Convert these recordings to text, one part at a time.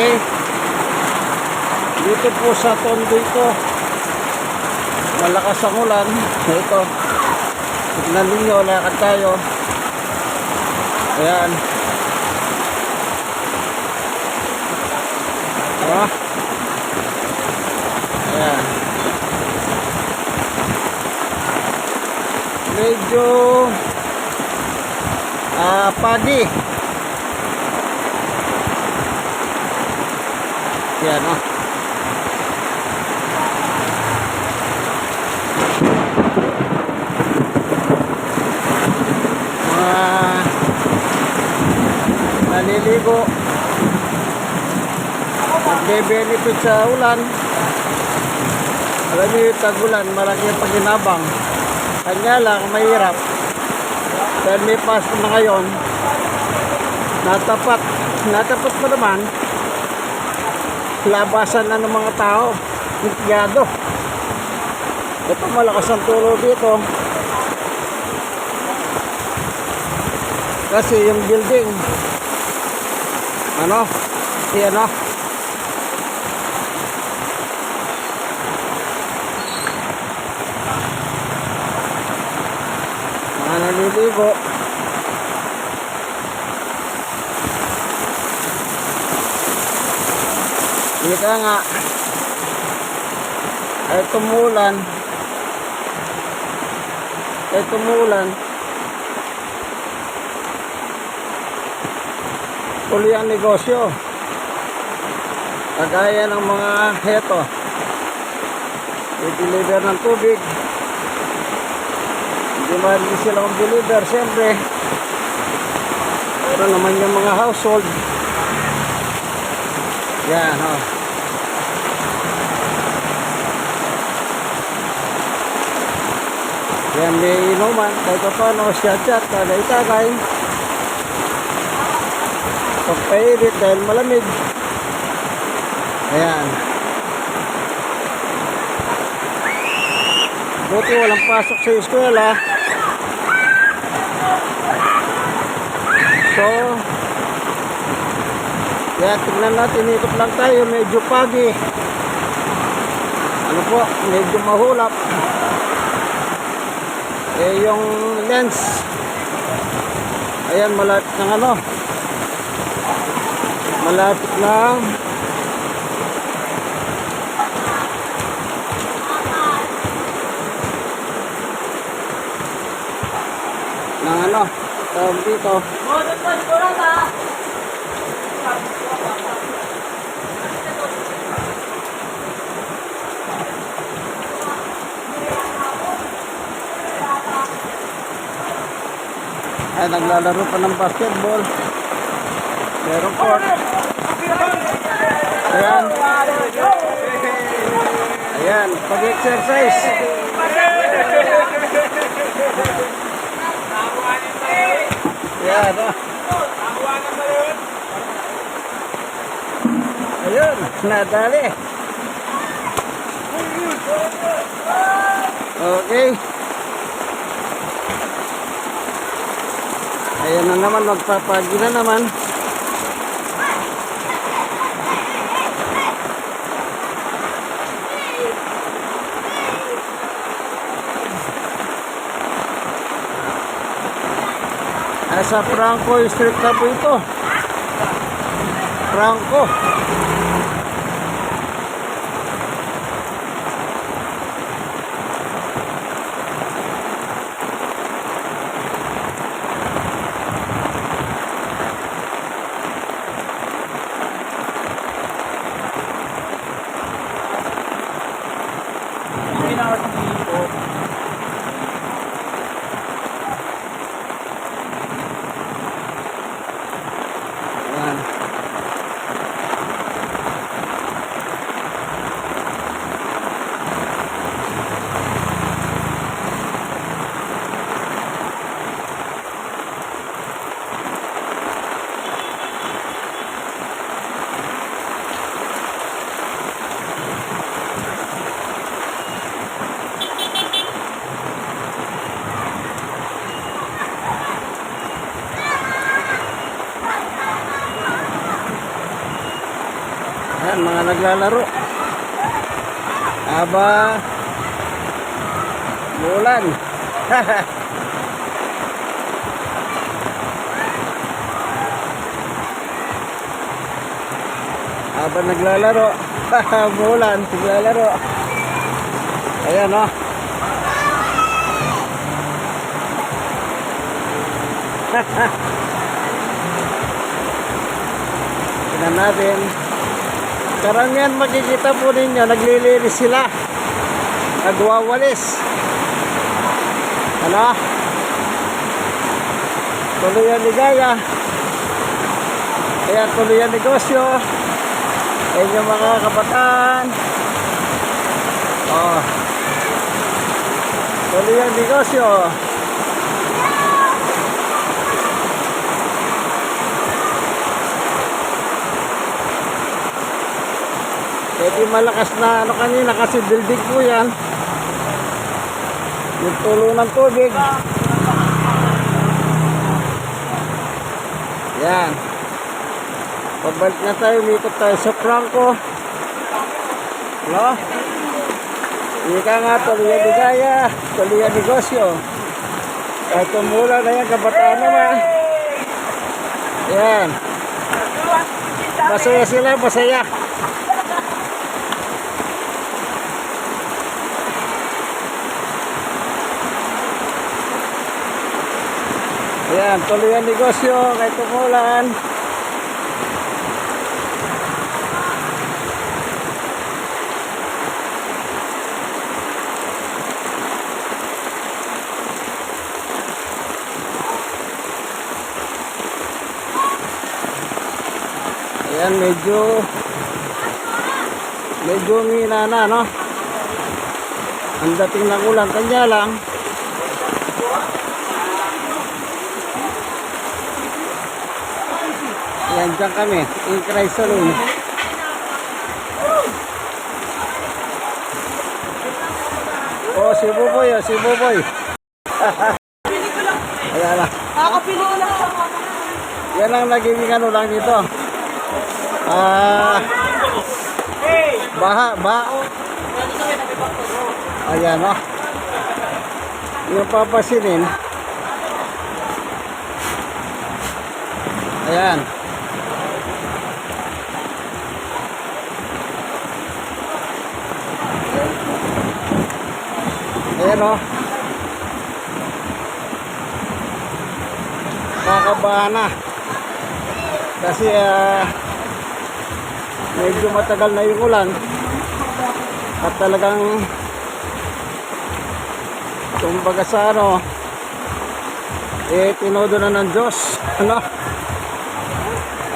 Okay. Dito po sa tondo ito. Malakas ang ulan. Ito. Tignan ninyo, lakad tayo. Ayan. Ah. Ayan. Medyo ah pagi. Yan oh. Mga naliligo. Nagbe-benefit sa ulan. Alam niyo yung tag-ulan, malaki ang paginabang. Kanya lang, mahirap. Dahil may pasko na ngayon, natapat, natapat pa naman, labasan na ng mga tao, empleyado. Ito malakas ang tulo dito. Kasi yung building, ano, si ano, mga naliligo. Ika nga, ay tumulan, ay tumulan, tuloy ang negosyo. Kagaya ng mga heto, i-deliver ng tubig, hindi man sila mag-deliver, siyempre. Pero naman yung mga household. Yan, oh. Yan, may inuman. Kahit pa paano, chat-chat, tagay-tagay. Pagpairit dahil malamig. Ayan. Buti walang pasok sa eskwela. So, kaya tignan natin, ikot lang tayo, medyo pagi. Ano po, medyo mahulap. Eh, yung lens, ayan, malapit ng ano, malapit ng ng ano, tawag dito, ay naglalaro pa ng basketball. Meron court. Ayan. Ayan, pag-exercise. Ayan, ah. Ayun, nadali. Okay. Ayan na naman, magpapagi na naman. Nasa Franco Street na po ito. Franco. Naglalaro. Aba, mulan. Habang naglalaro, mulan, naglalaro. Ayan, oh. Tingnan natin. Karamihan makikita po ninyo, naglilinis sila. Nagwawalis. Ano? Tuloy ang ligaya. Kaya tuloy ang negosyo. Ayun yung mga kabataan. Oh. Tuloy ang negosyo. Pwede malakas na ano kanina kasi building po yan. Yung tulo ng tubig. Yan. Pabalik na tayo, umikot tayo sa Franco. No? Ika nga, tuloy ang ligaya, tuloy ang negosyo. Kahit tumula na yan, kabataan naman. Yan. Masaya sila, masaya. Ayan, tuloy ang negosyo kahit tumulan. Ayan, medyo medyo mina na, no? Ang dating ng ulan, kanya lang. Yan, dyan kami. In Christ Saloon. Oh, si Buboy, oh, si Buboy. Ayan na. Kakapili ko lang Yan ang nagiging ano lang dito. Ah, baha, baha. Ayan, oh. Yung papasinin. Ayan. Ayan o. Kakabahan na. Kasi ah, medyo matagal na yung ulan. At talagang kumbaga sa ano eh tinodo na ng Diyos. Ano?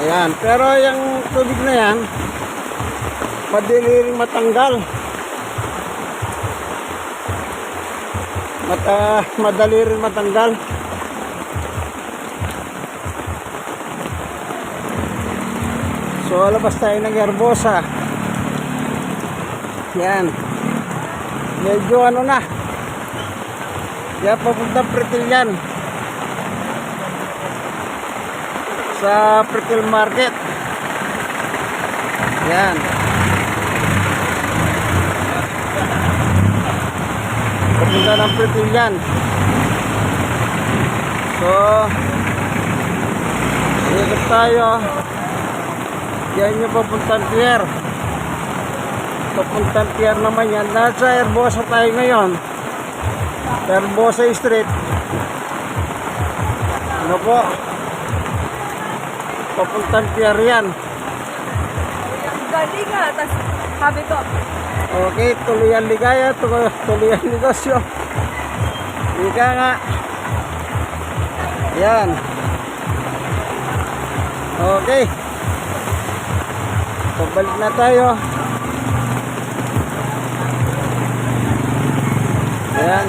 Ayan. Pero yung tubig na yan, madali rin matanggal. Mata, madali rin matanggal. So, labas tayo ng Herbosa. Yan. Medyo ano na. Kaya papunta Pretil yan. Sa Pretil Market. Yan. Papunta ng yan. So, ikot tayo. Yan yung papuntang pier. Papuntang pier naman yan. Nasa Herbosa tayo ngayon. Herbosa Street. Ano po? Papuntang pier yan. galing nga. Tapos sabi ko, Okay, tuloy ang ligaya, tuloy, ang negosyo. Ika nga. Yan. Okay. Pabalik na tayo. Ayan.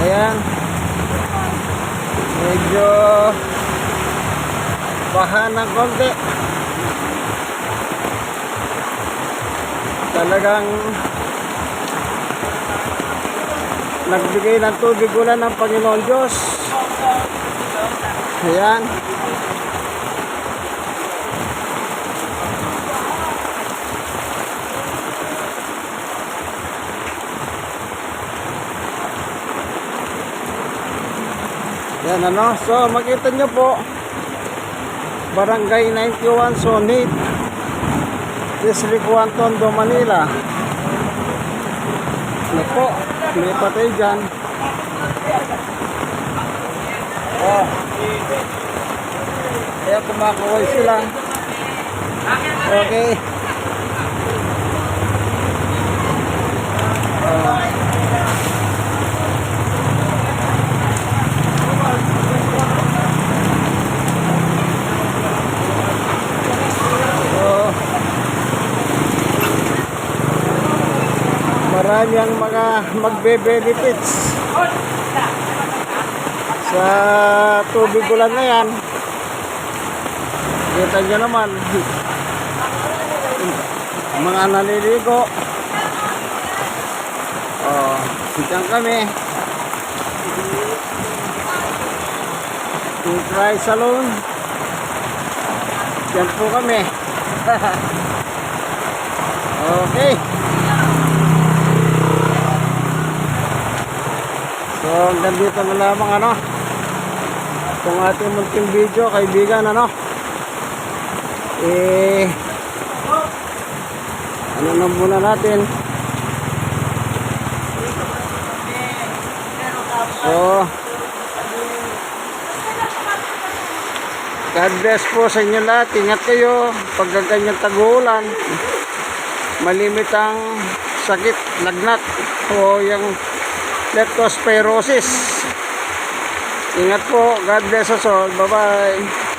Ayan. Medyo baha ng konti. Talagang nagbigay ng tubig ulan ng Panginoon Diyos. Ayan. Yan ano. So makita nyo po. Barangay 91 Sonit. District 1 Tondo, Manila. Ano po? May patay dyan. Oh. Kaya kumakaway sila. Okay. Oh. So, marami ang mga magbe-benefits sa tubig ulan na yan. Kita nyo naman, mga naliligo. Oh, diyan kami. Try Salon. Diyan po kami. okay. So, hanggang dito na lamang ano. Itong ating munting video, kaibigan, ano. Eh, ano na muna natin. So, God bless po sa inyo lahat. Ingat kayo. Pag ganyan tag-uulan, malimit ang sakit, lagnat, o yung leptospirosis. Ingat po. God bless us all. Bye-bye.